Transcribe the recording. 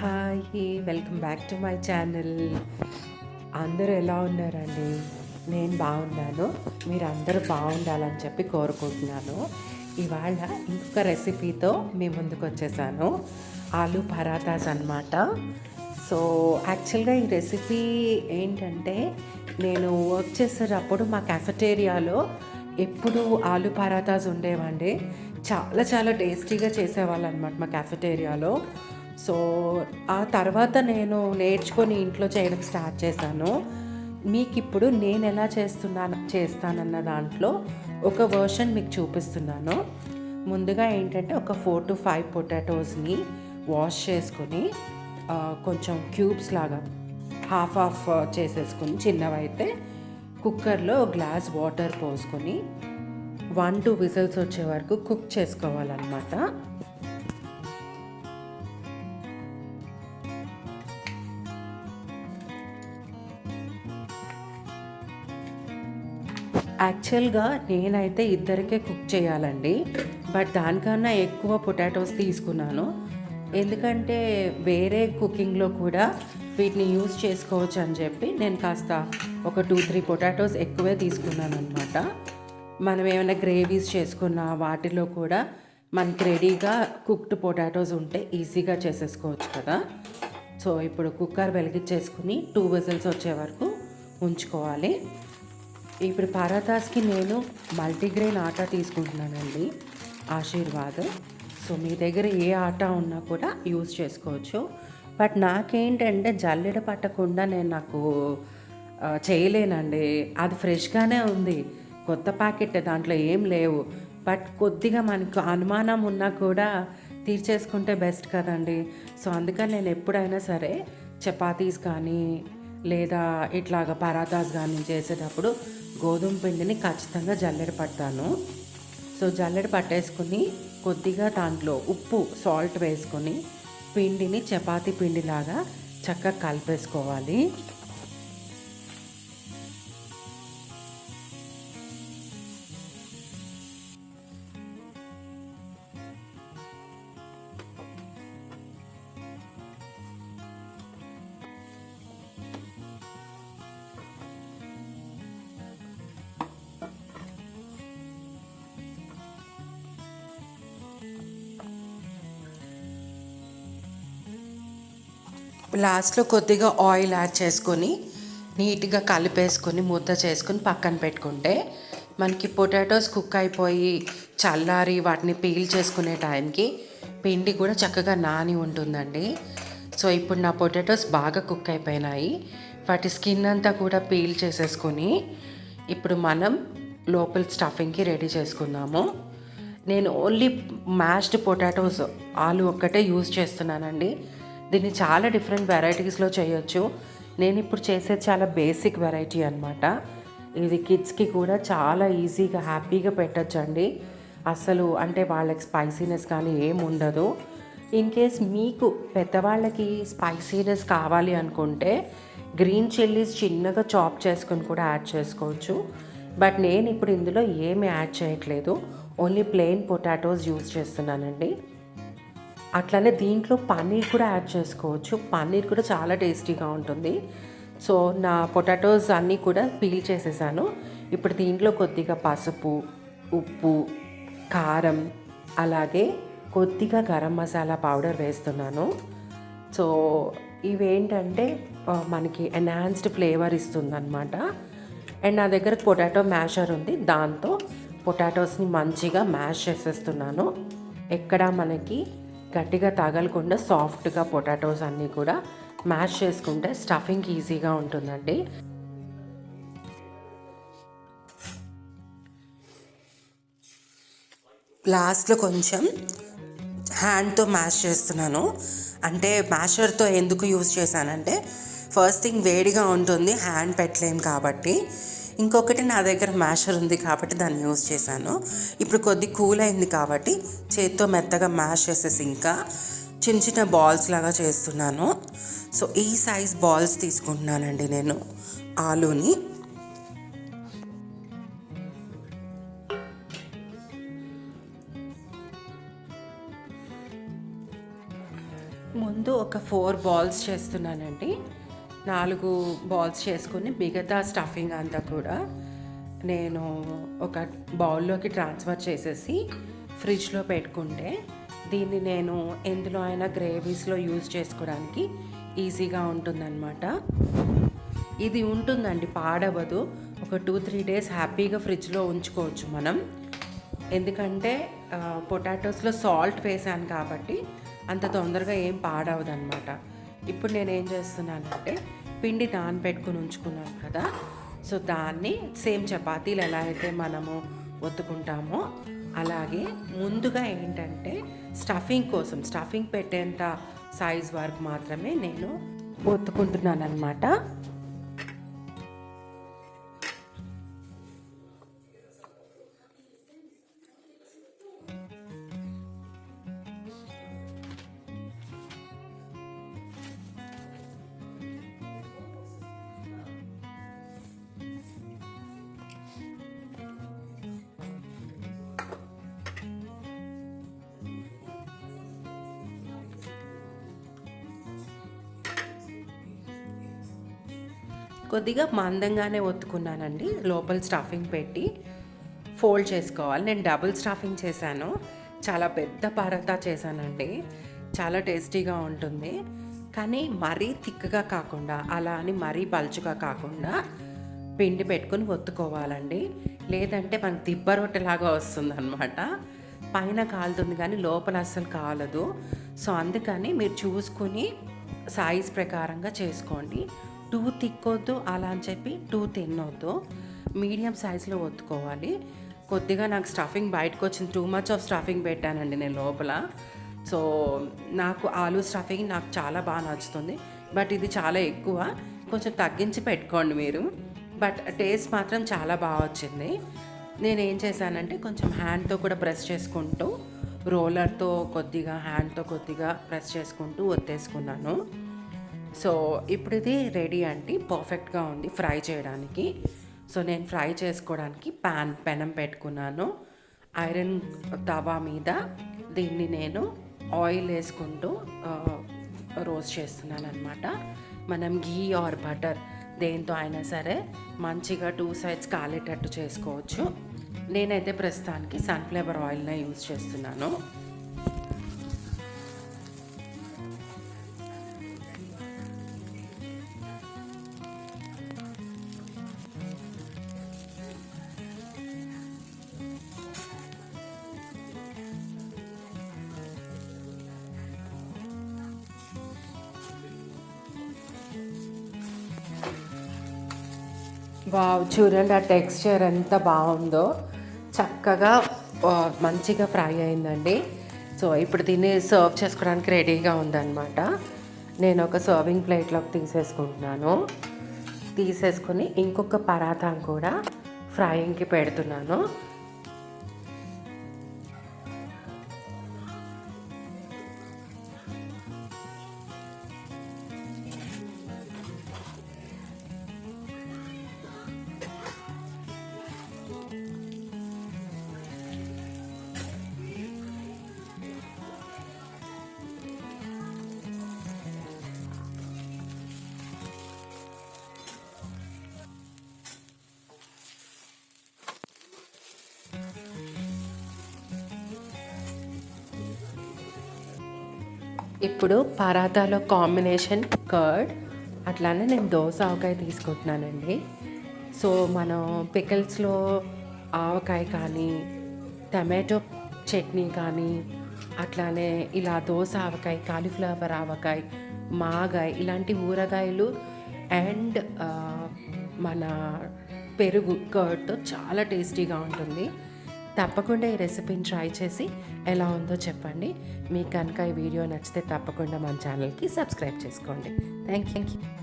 Hi welcome back to my channel. అందరూ ఎలా ఉన్నారండి? నేను బాగున్నాను. మీరు అందరూ బాగుండాలని చెప్పి కోరుకుంటున్నాను. ఇవాళ ఇంకొక రెసిపీతో మీ ముందుకు వచ్చేసాను. ఆలు పరాటాస్ అన్నమాట. సో యాక్చువల్గా ఈ రెసిపీ ఏంటంటే నేను వర్క్ చేసేటప్పుడు మా కెఫెటేరియాలో ఎప్పుడు ఆలు పరాటాస్ ఉండేవండి. చాలా చాలా టేస్టీగా చేసేవాళ్ళు అనమాట మా కెఫెటేరియాలో సో ఆ తర్వాత నేను నేర్చుకొని ఇంట్లో చేయడం స్టార్ట్ చేశాను. మీకు ఇప్పుడు నేను ఎలా చేస్తున్నాను చేస్తానన్న దాంట్లో ఒక వర్షన్ మీకు చూపిస్తున్నాను. ముందుగా ఏంటంటే ఒక ఫోర్ టు ఫైవ్ పొటాటోస్ని వాష్ చేసుకొని కొంచెం క్యూబ్స్ లాగా హాఫ్ హాఫ్ చేసేసుకుని చిన్నవైతే కుక్కర్లో గ్లాస్ వాటర్ పోసుకొని వన్ టూ విజిల్స్ వచ్చే వరకు కుక్ చేసుకోవాలన్నమాట. యాక్చువల్గా నేనైతే ఇద్దరికే కుక్ చేయాలండి. బట్ దానికన్నా ఎక్కువ పొటాటోస్ తీసుకున్నాను. ఎందుకంటే వేరే కుకింగ్లో కూడా వీటిని యూజ్ చేసుకోవచ్చు అని చెప్పి నేను కాస్త ఒక టూ త్రీ పొటాటోస్ ఎక్కువే తీసుకున్నాను అనమాట మనం ఏమైనా గ్రేవీస్ చేసుకున్న వాటిలో కూడా మనకి రెడీగా కుక్డ్ పొటాటోస్ ఉంటే ఈజీగా చేసేసుకోవచ్చు కదా. సో ఇప్పుడు కుక్కర్ వెలిగించేసుకుని టూ విజిల్స్ వచ్చే వరకు ఉంచుకోవాలి. ఇప్పుడు పరాతాస్కి నేను మల్టీగ్రెయిన్ ఆటా తీసుకుంటున్నానండి. ఆశీర్వాద్. సో మీ దగ్గర ఏ ఆటా ఉన్నా కూడా యూజ్ చేసుకోవచ్చు. బట్ నాకేంటంటే జల్లెడ పట్టకుండా నేను నాకు చేయలేనండి. అది ఫ్రెష్గానే ఉంది. కొత్త ప్యాకెట్ దాంట్లో ఏం లేవు. బట్ కొద్దిగా మనకు అనుమానం ఉన్నా కూడా తీర్చేసుకుంటే బెస్ట్ కదండి. సో అందుకని నేను ఎప్పుడైనా సరే చపాతీస్ కానీ లేదా ఇట్లాగ పరాతాస్ కానీ చేసేటప్పుడు గోధుమ పిండిని ఖచ్చితంగా జల్లెడ పడతాను. సో జల్లెడ పట్టేసుకుని కొద్దిగా దాంట్లో ఉప్పు సాల్ట్ వేసుకొని పిండిని చపాతీ పిండిలాగా చక్కగా కలిపేసుకోవాలి. లాస్ట్లో కొద్దిగా ఆయిల్ యాడ్ చేసుకొని నీట్గా కలిపేసుకొని ముద్ద చేసుకొని పక్కన పెట్టుకుంటే మనకి పొటాటోస్ కుక్ అయిపోయి చల్లారి వాటిని పీల్ చేసుకునే టైంకి పిండి కూడా చక్కగా నాని ఉంటుందండి. సో ఇప్పుడు నా పొటాటోస్ బాగా కుక్ అయిపోయినాయి. వాటి స్కిన్ అంతా కూడా పీల్ చేసేసుకొని ఇప్పుడు మనం లోపల స్టఫింగ్కి రెడీ చేసుకుందాము. నేను ఓన్లీ మ్యాష్డ్ పొటాటోస్ ఆలు ఒక్కటే యూజ్ చేస్తున్నానండి. దీన్ని చాలా డిఫరెంట్ వెరైటీస్లో చేయొచ్చు. నేను ఇప్పుడు చేసేది చాలా బేసిక్ వెరైటీ అనమాట ఇది కిడ్స్కి కూడా చాలా ఈజీగా హ్యాపీగా పెట్టచ్చండి. అసలు అంటే వాళ్ళకి స్పైసీనెస్ కానీ ఏముండదు ఉండదు. ఇన్ కేస్ మీకు పెద్దవాళ్ళకి స్పైసీనెస్ కావాలి అనుకుంటే గ్రీన్ చిల్లీస్ చిన్నగా చాప్ చేసుకొని కూడా యాడ్ చేసుకోవచ్చు. బట్ నేను ఇప్పుడు ఇందులో ఏమి యాడ్ చేయట్లేదు. ఓన్లీ ప్లెయిన్ పొటాటోస్ యూజ్ చేస్తున్నానండి. అట్లనే దీంట్లో పన్నీర్ కూడా యాడ్ చేసుకోవచ్చు. పన్నీర్ కూడా చాలా టేస్టీగా ఉంటుంది. సో నా పొటాటోస్ అన్నీ కూడా పీల్ చేసేసాను. ఇప్పుడు దీంట్లో కొద్దిగా పసుపు ఉప్పు కారం అలాగే కొద్దిగా గరం మసాలా పౌడర్ వేస్తున్నాను. సో ఇవేంటంటే మనకి ఎన్హాన్స్డ్ ఫ్లేవర్ ఇస్తుందన్నమాట. అండ్ నా దగ్గర పొటాటో మ్యాషర్ ఉంది. దాంతో పొటాటోస్ని మంచిగా మ్యాష్ చేసేస్తున్నాను. ఎక్కడ మనకి గట్టిగా తగలకుండా సాఫ్ట్గా పొటాటోస్ అన్నీ కూడా మ్యాష్ చేసుకుంటే స్టఫింగ్ ఈజీగా ఉంటుందండి. లాస్ట్లో కొంచెం హ్యాండ్తో మ్యాష్ చేస్తున్నాను. అంటే మ్యాషర్తో ఎందుకు యూజ్ చేశానంటే ఫస్ట్ థింగ్ వేడిగా ఉంటుంది హ్యాండ్ పెట్టలేం కాబట్టి. ఇంకొకటి నా దగ్గర మ్యాషర్ ఉంది కాబట్టి దాన్ని యూజ్ చేశాను. ఇప్పుడు కొద్ది కూల్ అయింది కాబట్టి చేత్తో మెత్తగా మ్యాష్ చేసేసి ఇంకా చిన్న చిన్న బాల్స్ లాగా చేస్తున్నాను. సో ఈ సైజ్ బాల్స్ తీసుకుంటున్నానండి నేను ఆలూని. ముందు ఒక ఫోర్ బాల్స్ చేస్తున్నానండి. నాలుగు బాల్స్ చేసుకుని మిగతా స్టఫింగ్ అంతా కూడా నేను ఒక బౌల్లోకి ట్రాన్స్ఫర్ చేసేసి ఫ్రిడ్జ్లో పెట్టుకుంటే దీన్ని నేను ఎందులో అయినా గ్రేవీస్లో యూజ్ చేసుకోవడానికి ఈజీగా ఉంటుందన్నమాట. ఇది ఉంటుందండి పాడవదు. ఒక టూ త్రీ డేస్ హ్యాపీగా ఫ్రిడ్జ్లో ఉంచుకోవచ్చు మనం. ఎందుకంటే పొటాటోస్లో సాల్ట్ వేసాను కాబట్టి అంత తొందరగా ఏం పాడవదు అనమాట ఇప్పుడు నేను ఏం చేస్తున్నానంటే పిండి నానబెట్టుకుని ఉంచుకున్నాను కదా. సో దాన్ని సేమ్ చపాతీలు ఎలా అయితే మనము ఒత్తుకుంటామో అలాగే ముందుగా ఏంటంటే స్టఫింగ్ కోసం స్టఫింగ్ పెట్టేంత సైజ్ వరకు మాత్రమే నేను ఒత్తుకుంటున్నాను అనమాట కొద్దిగా మందంగానే ఒత్తుకున్నానండి. లోపల స్టఫింగ్ పెట్టి ఫోల్డ్ చేసుకోవాలి. నేను డబుల్ స్టఫింగ్ చేశాను. చాలా పెద్ద పరతా చేశానండి. చాలా టేస్టీగా ఉంటుంది. కానీ మరీ థిక్గా కాకుండా అలా అని మరీ పలుచుగా కాకుండా పిండి పెట్టుకుని ఒత్తుకోవాలండి. లేదంటే మనకు దిబ్బ రొట్టెలాగా వస్తుంది అనమాట పైన కాలుతుంది కానీ లోపల అస్సలు కాలదు. సో అందుకని మీరు చూసుకుని సైజ్ ప్రకారంగా చేసుకోండి. టూ తిక్కొద్దు అలా అని చెప్పి టూ తిన్నొద్దు మీడియం సైజులో ఒత్తుకోవాలి. కొద్దిగా నాకు స్టఫింగ్ బయటకు వచ్చింది. టూ మచ్ ఆఫ్ స్టఫింగ్ పెట్టానండి నేను లోపల. సో నాకు ఆలూ స్టఫింగ్ నాకు చాలా బాగా నచ్చుతుంది. బట్ ఇది చాలా ఎక్కువ. కొంచెం తగ్గించి పెట్టుకోండి మీరు. బట్ టేస్ట్ మాత్రం చాలా బాగా వచ్చింది. నేను ఏం చేశానంటే కొంచెం హ్యాండ్తో కూడా ప్రెస్ చేసుకుంటూ రోలర్తో కొద్దిగా హ్యాండ్తో కొద్దిగా ప్రెస్ చేసుకుంటూ ఒత్తేసుకున్నాను. సో ఇప్పుడు ఇది రెడీ అండి పర్ఫెక్ట్గా ఉంది ఫ్రై చేయడానికి. సో నేను ఫ్రై చేసుకోవడానికి ప్యాన్ పెనం పెట్టుకున్నాను. ఐరన్ తవా మీద దీన్ని నేను ఆయిల్ వేసుకుంటూ రోస్ట్ చేస్తున్నాను అనమాట మనం ఘీ ఆర్ బటర్ దేంతో అయినా సరే మంచిగా టూ సైడ్స్ కాలేటట్టు చేసుకోవచ్చు. నేనైతే ప్రస్తుతానికి సన్ఫ్లవర్ ఆయిల్నే యూజ్ చేస్తున్నాను. వావ్ చూడండి ఆ టెక్స్చర్ ఎంత బాగుందో. చక్కగా మంచిగా ఫ్రై అయిందండి. సో ఇప్పుడు దీన్ని సర్వ్ చేసుకోవడానికి రెడీగా ఉందన్నమాట. నేను ఒక సర్వింగ్ ప్లేట్లోకి తీసేసుకుంటున్నాను. తీసేసుకొని ఇంకొక పరాఠం కూడా ఫ్రైయింగ్కి పెడుతున్నాను. ఇప్పుడు పరాతాలో కాంబినేషన్ కర్డ్ అట్లానే నేను దోశ ఆవకాయ తీసుకుంటున్నానండి. సో మనం పికల్స్లో ఆవకాయ కానీ టమాటో చట్నీ కానీ అట్లానే ఇలా దోశ ఆవకాయ కాలీఫ్లవర్ ఆవకాయ మాగాయ ఇలాంటి ఊరగాయలు అండ్ మన పెరుగు కర్డ్తో చాలా టేస్టీగా ఉంటుంది. తప్పకుండా ఈ రెసిపీని ట్రై చేసి ఎలా ఉందో చెప్పండి. మీకు కనుక ఈ వీడియో నచ్చితే తప్పకుండా మన ఛానల్కి సబ్స్క్రైబ్ చేసుకోండి. Thank you